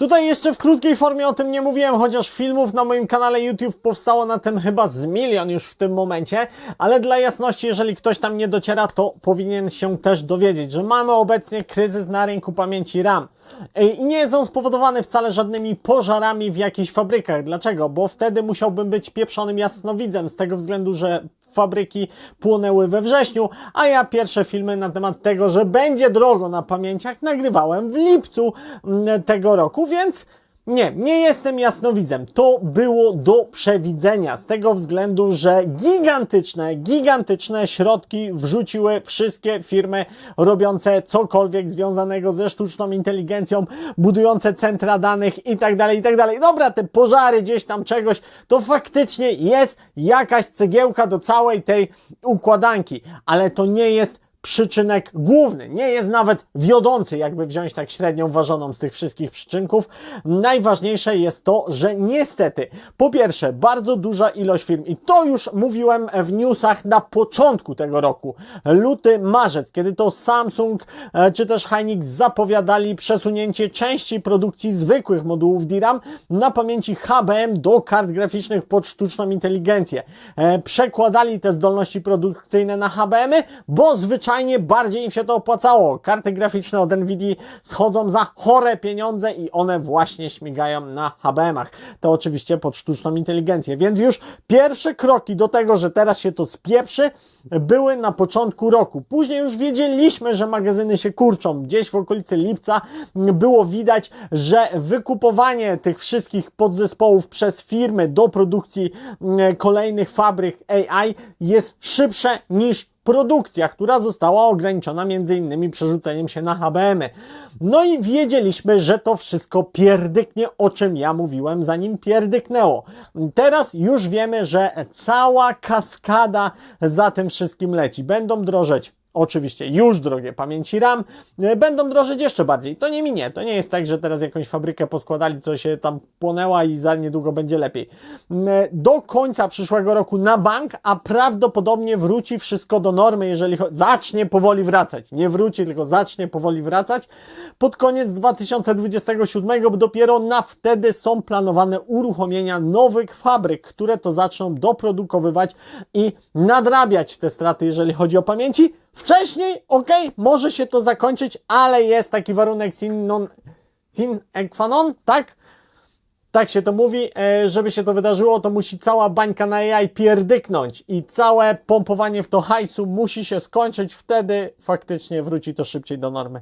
Tutaj jeszcze w krótkiej formie o tym nie mówiłem, chociaż filmów na moim kanale YouTube powstało na tym chyba z milion już w tym momencie, ale dla jasności, jeżeli ktoś tam nie dociera, to powinien się też dowiedzieć, że mamy obecnie kryzys na rynku pamięci RAM. I nie jest on spowodowany wcale żadnymi pożarami w jakichś fabrykach. Dlaczego? Bo wtedy musiałbym być pieprzonym jasnowidzem z tego względu, że fabryki płonęły we wrześniu, a ja pierwsze filmy na temat tego, że będzie drogo na pamięciach nagrywałem w lipcu mm, tego roku, więc nie, nie jestem jasnowidzem. To było do przewidzenia z tego względu, że gigantyczne, gigantyczne środki wrzuciły wszystkie firmy robiące cokolwiek związanego ze sztuczną inteligencją, budujące centra danych i tak dalej, i tak dalej. Dobra, te pożary gdzieś tam czegoś, to faktycznie jest jakaś cegiełka do całej tej układanki, ale to nie jest przyczynek główny, nie jest nawet wiodący, jakby wziąć tak średnią ważoną z tych wszystkich przyczynków. Najważniejsze jest to, że niestety, po pierwsze, bardzo duża ilość firm, i to już mówiłem w newsach na początku tego roku, luty, marzec, kiedy to Samsung e, czy też Hynix zapowiadali przesunięcie części produkcji zwykłych modułów DRAM na pamięci HBM do kart graficznych pod sztuczną inteligencję. E, Przekładali te zdolności produkcyjne na HBM-y, bo zwyczajnie bardziej im się to opłacało. Karty graficzne od Nvidia schodzą za chore pieniądze i one właśnie śmigają na HBM-ach. To oczywiście pod sztuczną inteligencję. Więc już pierwsze kroki do tego, że teraz się to spieprzy, były na początku roku. Później już wiedzieliśmy, że magazyny się kurczą. Gdzieś w okolicy lipca było widać, że wykupowanie tych wszystkich podzespołów przez firmy do produkcji mm, kolejnych fabryk AI jest szybsze niż produkcja, która została ograniczona innymi przerzuceniem się na HBM-y. No i wiedzieliśmy, że to wszystko pierdyknie, o czym ja mówiłem, zanim pierdyknęło. Teraz już wiemy, że cała kaskada za tym wszystkim leci. Będą drożeć Oczywiście już drogie pamięci RAM e, będą drożeć jeszcze bardziej. To nie minie. To nie jest tak, że teraz jakąś fabrykę poskładali, co się tam płonęła i za niedługo będzie lepiej. M, e, Do końca przyszłego roku na bank, a prawdopodobnie wróci wszystko do normy, jeżeli zacznie powoli wracać. Nie wróci, tylko zacznie powoli wracać. Pod koniec 2027 bo dopiero na wtedy są planowane uruchomienia nowych fabryk, które to zaczną doprodukowywać i nadrabiać te straty, jeżeli chodzi o pamięci. Wcześniej, ok, może się to zakończyć, ale jest taki warunek sine non, sine qua non, tak? Tak się to mówi, e, żeby się to wydarzyło, to musi cała bańka na AI pierdyknąć i całe pompowanie w to hajsu musi się skończyć, wtedy faktycznie wróci to szybciej do normy.